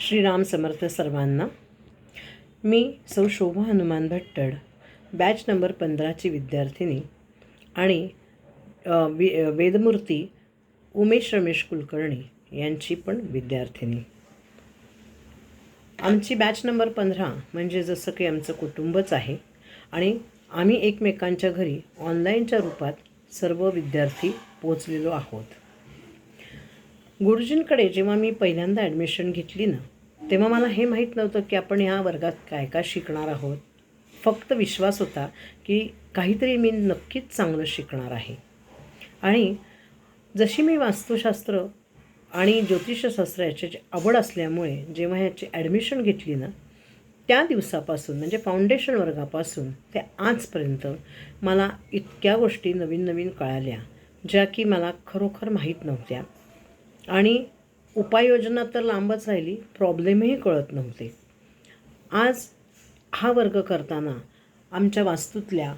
श्रीराम समर्थ सर्वांना. मी सौ शोभा हनुमान भट्टड बॅच नंबर पंधराची विद्यार्थिनी आणि वे वेदमूर्ती उमेश रमेश कुलकर्णी यांची पण विद्यार्थिनी. आमची बॅच नंबर पंधरा म्हणजे जसं की आमचं कुटुंबच आहे आणि आम्ही एकमेकांच्या घरी ऑनलाईनच्या रूपात सर्व विद्यार्थी पोचलेलो आहोत. गुरुजींकडे जेव्हा मी पहिल्यांदा ॲडमिशन घेतली ना तेव्हा मला हे माहीत नव्हतं की आपण ह्या वर्गात काय काय शिकणार आहोत. फक्त विश्वास होता की काहीतरी मी नक्कीच चांगलं शिकणार आहे. आणि जशी मी वास्तुशास्त्र आणि ज्योतिषशास्त्र याची आवड असल्यामुळे जेव्हा ह्याची ॲडमिशन घेतली ना त्या दिवसापासून म्हणजे फाउंडेशन वर्गापासून ते आजपर्यंत मला इतक्या गोष्टी नवीन नवीन कळाल्या ज्या की मला खरोखर माहीत नव्हत्या. आणि उपाययोजना तर लांबच राहिली प्रॉब्लेमही कळत नव्हते. आज हा वर्ग करताना आमच्या वास्तूतल्या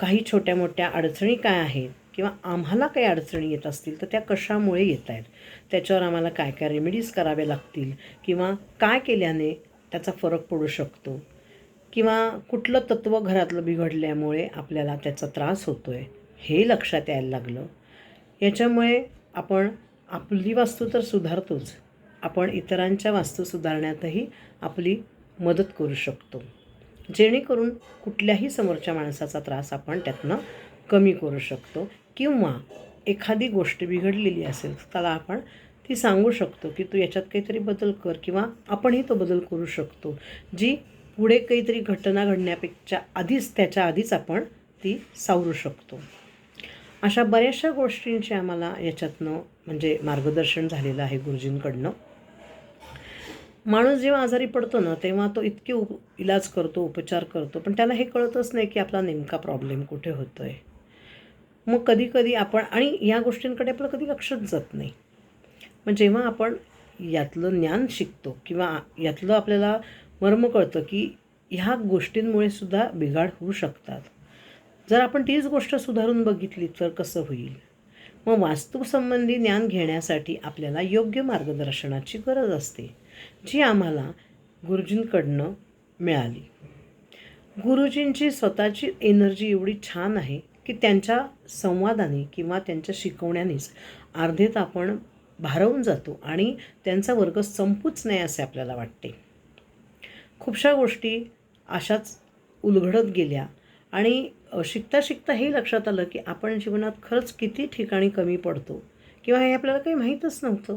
काही छोट्या मोठ्या अडचणी काय आहेत किंवा आम्हाला काही अडचणी येत असतील तर त्या कशामुळे येत आहेत? त्याच्यावर आम्हाला काय काय रेमेडीज कराव्या लागतील? किंवा काय केल्याने त्याचा फरक पडू शकतो? किंवा कुठलं तत्त्व घरातलं बिघडल्यामुळे आपल्याला त्याचा त्रास होतो आहे हे लक्षात यायला लागलं. याच्यामुळे आपण आपली वास्तू तर सुधारतोच. आपण इतरांच्या वास्तू सुधारण्यातही आपली मदत करू शकतो. जेणेकरून कुठल्याही समोरच्या माणसाचा त्रास आपण त्यातनं कमी करू शकतो किंवा एखादी गोष्ट बिघडलेली असेल त्याला आपण ती सांगू शकतो की तू याच्यात काहीतरी बदल कर किंवा आपणही तो बदल करू शकतो. जी पुढे काहीतरी घटना घडण्यापेक्षा आधीच त्याच्या आधीच आपण ती सावरू शकतो. अशा बऱ्याचशा गोष्टींचे आम्हाला याच्यातनं म्हणजे मार्गदर्शन झालेलं आहे गुरुजींकडनं. माणूस जेव्हा आजारी पडतो ना तेव्हा तो इतके उप इलाज करतो उपचार करतो पण त्याला हे कळतच नाही की आपला नेमका प्रॉब्लेम कुठे होतो आहे मग कधी कधी आपण आणि या गोष्टींकडे आपलं कधी लक्षच जात नाही. मग जेव्हा आपण यातलं ज्ञान शिकतो किंवा यातलं आपल्याला मर्म कळतं की ह्या गोष्टींमुळे सुद्धा बिघाड होऊ शकतात. जर आपण तीच गोष्ट सुधारून बघितली तर कसं होईल? मग वास्तूसंबंधी ज्ञान घेण्यासाठी आपल्याला योग्य मार्गदर्शनाची गरज असते जी आम्हाला गुरुजींकडनं मिळाली. गुरुजींची स्वतःची एनर्जी एवढी छान आहे की त्यांच्या संवादाने किंवा त्यांच्या शिकवण्यानेच अर्धेत आपण भारवून जातो आणि त्यांचा वर्ग संपूच नाही असे आपल्याला वाटते. खूपशा गोष्टी अशाच उलगडत गेल्या आणि शिकता शिकता हे लक्षात आलं की आपण जीवनात खरंच किती ठिकाणी कमी पडतो. किंवा हे आपल्याला काही माहीतच नव्हतं.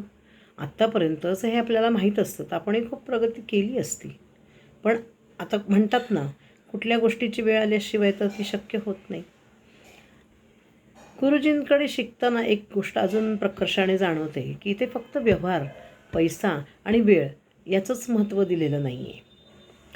आत्तापर्यंतच हे आपल्याला माहीत असतं. तर आपणही खूप प्रगती केली असती. पण आता म्हणतात ना कुठल्या गोष्टीची वेळ आल्याशिवाय तर ती शक्य होत नाही. गुरुजींकडे शिकताना एक गोष्ट अजून प्रकर्षाने जाणवते की ते फक्त व्यवहार पैसा आणि वेळ याचंच महत्त्व दिलेलं नाही आहे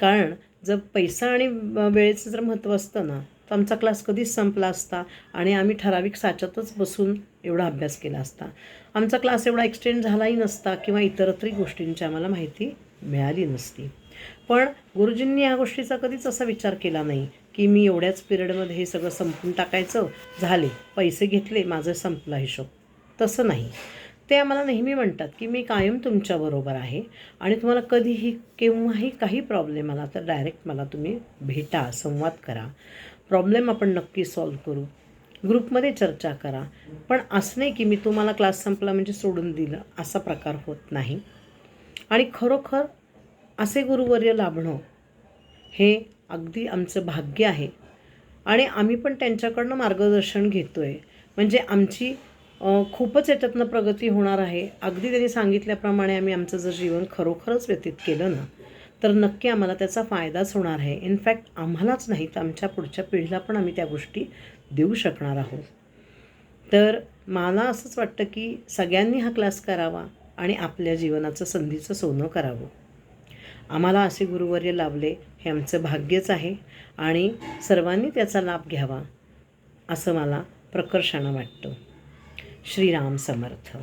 कारण जर पैसा आणि वेळेचं जर महत्त्व असतं ना तर आमचा क्लास कधीच संपला असता आणि आम्ही ठराविक साच्यातच बसून एवढा अभ्यास केला असता. आमचा क्लास एवढा एक्सटेंड झालाही नसता किंवा इतरत्रही गोष्टींची आम्हाला माहिती मिळाली नसती. पण गुरुजींनी या गोष्टीचा कधीच असा विचार केला नाही की मी एवढ्याच पिरियडमध्ये हे सगळं संपून टाकायचं झाले पैसे घेतले माझं संपला हिशोब. तसं नाही. ते आम्हाला नेहमी म्हणतात की मी कायम तुमच्याबरोबर आहे आणि तुम्हाला कधीही केव्हाही काही प्रॉब्लेम आला तर डायरेक्ट मला तुम्ही भेटा संवाद करा. प्रॉब्लेम आपण नक्की सॉल्व करू. ग्रुपमध्ये चर्चा करा. पण असं नाही की मी तुम्हाला क्लास संपला म्हणजे सोडून दिलं. असा प्रकार होत नाही. आणि खरोखर असे गुरुवर्य लाभणं हे अगदी आमचं भाग्य आहे. आणि आम्ही पण त्यांच्याकडनं मार्गदर्शन घेतो आहे म्हणजे आमची खूपच याच्यातनं प्रगती होणार आहे. अगदी त्यांनी सांगितल्याप्रमाणे आम्ही आमचं जर जीवन खरोखरच व्यतीत केलं ना तर नक्की आम्हाला त्याचा फायदाच होणार आहे. इनफॅक्ट आम्हालाच नाही तर आमच्या पुढच्या पिढीला पण आम्ही त्या गोष्टी देऊ शकणार आहोत. तर मला असंच वाटतं की सगळ्यांनी हा क्लास करावा आणि आपल्या जीवनाचं संधीचं सोनं करावं. आम्हाला असे गुरुवर्य लाभले हे आमचं भाग्यच आहे आणि सर्वांनी त्याचा लाभ घ्यावा असं मला प्रकर्षानं वाटतं. श्रीराम समर्थ.